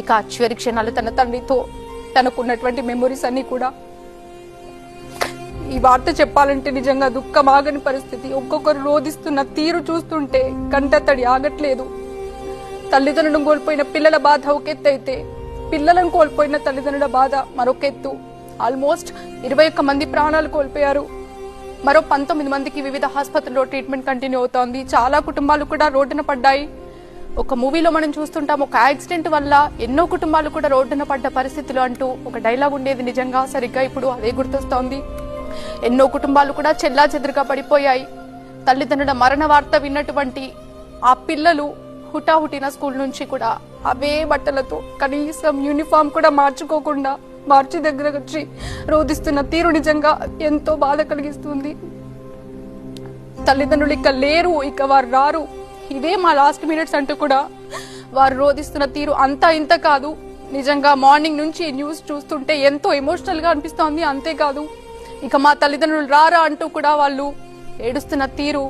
ఇక ఆ చివరి క్షణాలు తన తండ్రితో తనకున్నటువంటి మెమొరీస్ అన్ని కూడా. ఈ వార్త చెప్పాలంటే నిజంగా దుఃఖం ఆగని పరిస్థితి. ఒక్కొక్కరు రోధిస్తున్న తీరు చూస్తుంటే కంటతడి ఆగట్లేదు. తల్లిదండ్రులను కోల్పోయిన పిల్లల బాధ ఒక ఎత్తు అయితే పిల్లలను కోల్పోయిన తల్లిదండ్రుల బాధ మరొక ఎత్తు ఆల్మోస్ట్ ఇరవై ఒక్క మంది ప్రాణాలు కోల్పోయారు. మరో పంతొమ్మిది మందికి వివిధ ఆసుపత్రుల్లో ట్రీట్మెంట్ కంటిన్యూ అవుతోంది. చాలా కుటుంబాలు కూడా రోడ్డున పడ్డాయి. ఒక మూవీలో మనం చూస్తుంటాం ఒక యాక్సిడెంట్ వల్ల ఎన్నో కుటుంబాలు కూడా రోడ్డున పడ్డ పరిస్థితులు అంటూ ఒక డైలాగ్ ఉండేది నిజంగా. సరిగ్గా ఇప్పుడు అదే గుర్తొస్తోంది. ఎన్నో కుటుంబాలు కూడా చెల్లా చెదురుగా పడిపోయాయి. తల్లిదండ్రుల మరణ వార్త విన్నటువంటి ఆ పిల్లలు హుటాహుటిన స్కూల్ నుంచి కూడా అవే బట్టలతో కనీసం యూనిఫామ్ కూడా మార్చుకోకుండా మార్చి దగ్గర వచ్చి రోధిస్తున్న తీరు నిజంగా ఎంతో బాధ కలిగిస్తుంది. తల్లిదండ్రులు ఇక లేరు ఇక వారు రారు. ఇదే మా లాస్ట్ మినిట్స్ అంటూ కూడా వారు రోధిస్తున్న తీరు అంతా ఇంత కాదు. నిజంగా మార్నింగ్ నుంచి న్యూస్ చూస్తుంటే ఎంతో ఎమోషనల్గా అనిపిస్తోంది. అంతేకాదు ఇక మా తల్లిదండ్రులు రారా అంటూ కూడా వాళ్ళు ఏడుస్తున్న తీరు.